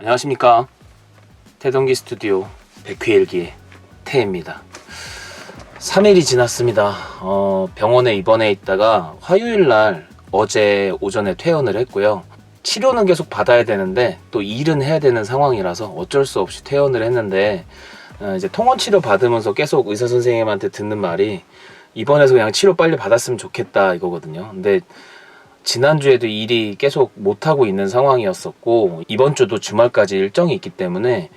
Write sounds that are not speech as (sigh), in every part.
안녕하십니까. 태동기 스튜디오 백회일기의 태입니다. 3일이 지났습니다. 어, 병원에 입원해 있다가 화요일날 어제 오전에 퇴원을 했고요. 치료는 계속 받아야 되는데 또 일은 해야 되는 상황이라서 어쩔 수 없이 퇴원을 했는데 어, 이제 통원 치료 받으면서 계속 의사 선생님한테 듣는 말이 입원해서 그냥 치료 빨리 받았으면 좋겠다 이거거든요. 근데 지난주에도 일이 계속 못하고 있는 상황이었었고 이번 주도 주말까지 일정이 있기 때문에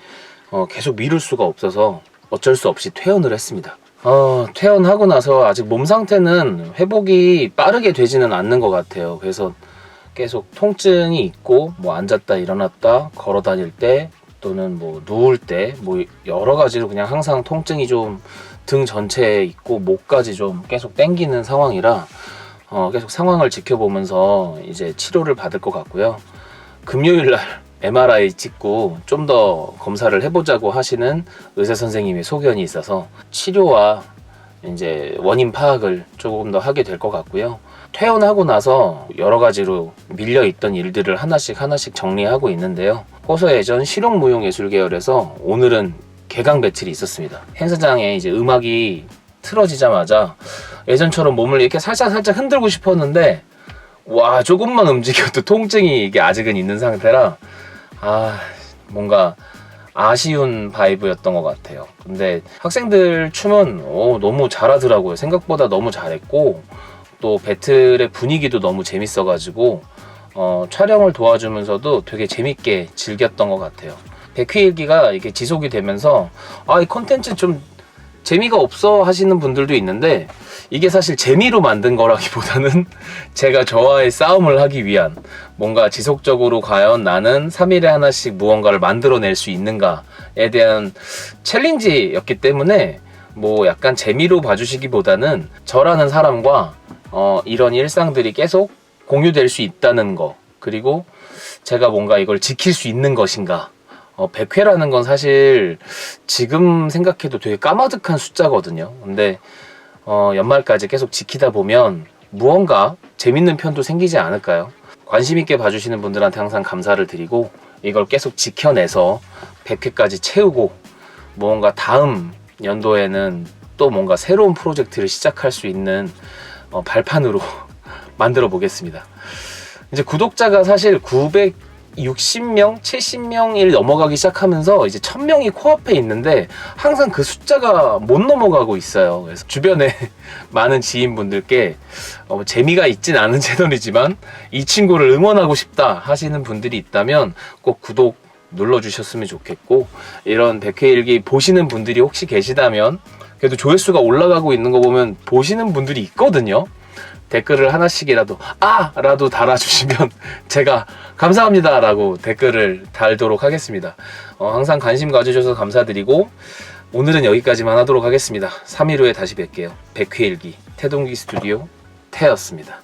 어, 계속 미룰 수가 없어서 어쩔 수 없이 퇴원을 했습니다. 어, 퇴원하고 나서 아직 몸 상태는 회복이 빠르게 되지는 않는 것 같아요. 그래서 계속 통증이 있고 뭐 앉았다 일어났다 걸어 다닐 때 또는 뭐 누울 때 뭐 여러 가지로 그냥 항상 통증이 좀 등 전체에 있고 목까지 좀 계속 땡기는 상황이라 어, 계속 상황을 지켜보면서 이제 치료를 받을 것 같고요. 금요일 날 MRI 찍고 좀 더 검사를 해보자고 하시는 의사 선생님의 소견이 있어서 치료와 이제 원인 파악을 조금 더 하게 될 것 같고요. 퇴원하고 나서 여러 가지로 밀려 있던 일들을 하나씩 하나씩 정리하고 있는데요. 호서 예전 실용무용예술 계열에서 오늘은 개강 배틀이 있었습니다. 행사장에 이제 음악이 틀어지자마자 예전처럼 몸을 이렇게 살짝 살짝 흔들고 싶었는데 와 조금만 움직여도 (laughs) 통증이 이게 아직은 있는 상태라 아 뭔가 아쉬운 바이브였던 것 같아요. 근데 학생들 춤은 오, 너무 잘하더라고요. 생각보다 너무 잘했고 또 배틀의 분위기도 너무 재밌어가지고 어, 촬영을 도와주면서도 되게 재밌게 즐겼던 것 같아요. 백회일기가 이게 지속이 되면서 아 이 컨텐츠 좀 재미가 없어 하시는 분들도 있는데 이게 사실 재미로 만든 거라기보다는 (laughs) 제가 저와의 싸움을 하기 위한 뭔가 지속적으로 과연 나는 3일에 하나씩 무언가를 만들어낼 수 있는가에 대한 챌린지였기 때문에 뭐 약간 재미로 봐주시기보다는 저라는 사람과 어, 이런 일상들이 계속 공유될 수 있다는 거 그리고 제가 뭔가 이걸 지킬 수 있는 것인가 어, 100회라는 건 사실 지금 생각해도 되게 까마득한 숫자거든요. 근데 어, 연말까지 계속 지키다 보면 무언가 재밌는 편도 생기지 않을까요? 관심 있게 봐주시는 분들한테 항상 감사를 드리고 이걸 계속 지켜내서 100회까지 채우고 무언가 다음 연도에는 또 뭔가 새로운 프로젝트를 시작할 수 있는 어, 발판으로 (laughs) 만들어 보겠습니다. 이제 구독자가 사실 960명, 70명일 넘어가기 시작하면서 이제 1000명이 코앞에 있는데 항상 그 숫자가 못 넘어가고 있어요. 그래서 주변에 (laughs) 많은 지인분들께 어, 재미가 있진 않은 채널이지만 이 친구를 응원하고 싶다 하시는 분들이 있다면 꼭 구독 눌러주셨으면 좋겠고 이런 백회일기 보시는 분들이 혹시 계시다면 그래도 조회수가 올라가고 있는 거 보면 보시는 분들이 있거든요. 댓글을 하나씩이라도 아! 라도 달아주시면 (laughs) 제가 감사합니다 라고 댓글을 달도록 하겠습니다. 어, 항상 관심 가져주셔서 감사드리고 오늘은 여기까지만 하도록 하겠습니다. 3일 후에 다시 뵐게요. 백회일기 태동기 스튜디오 태였습니다.